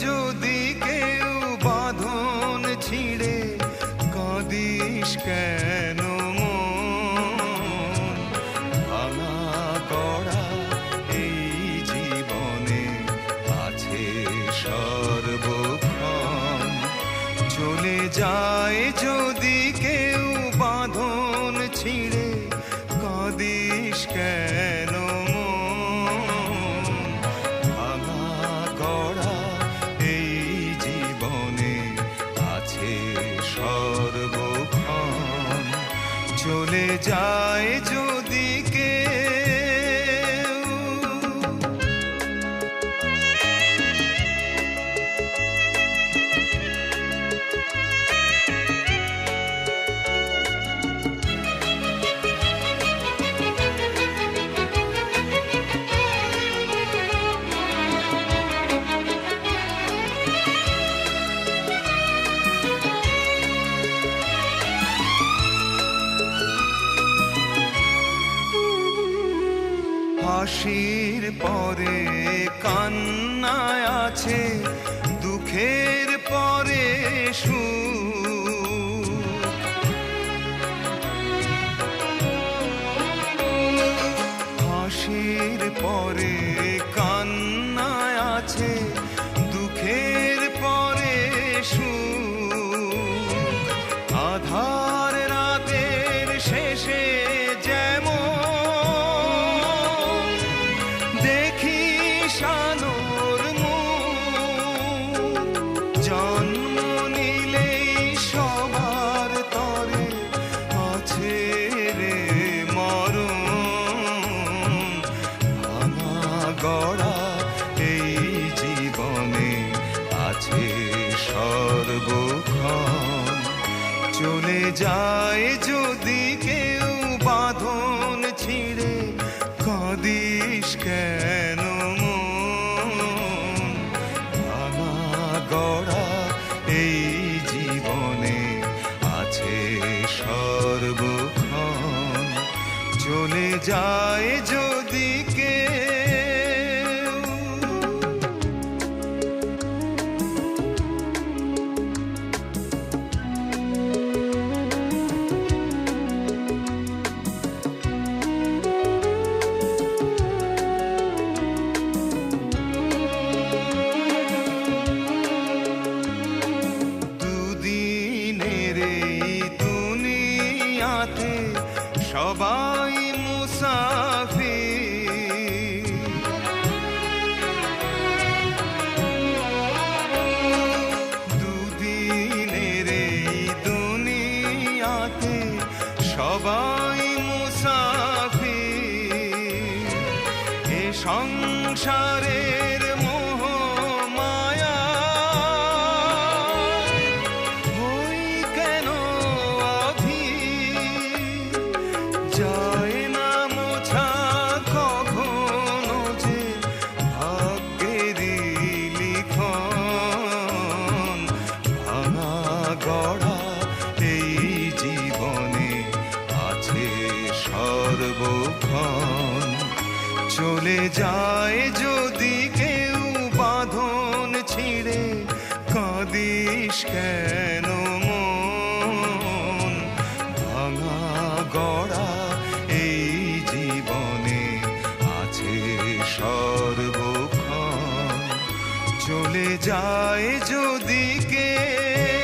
যদি কেউ বাঁধন ছিঁড়ে, কাঁদিস কেন জীবনে আছে চলে যায় যদি কেউ বাঁধন ছিঁড়ে, কাঁদিস কেন থাকে সর্বক্ষণ। চলে যায় হাসির পরে কান্নায় আছে দুঃখের পরে সুখ যায় যদি কেউ বাঁধন ছিঁড়ে। সবাই মুসাফির। দুদিনের এই দুনিয়াতে সবাই মুসাফির। এ সংসারের চলে যায় যদি কেউ বাঁধন ছিঁড়ে। কাঁদিস কেন মন? ভাঙা গড়া এই জীবনে আছে সর্বক্ষণ। চলে যায় যদি কেউ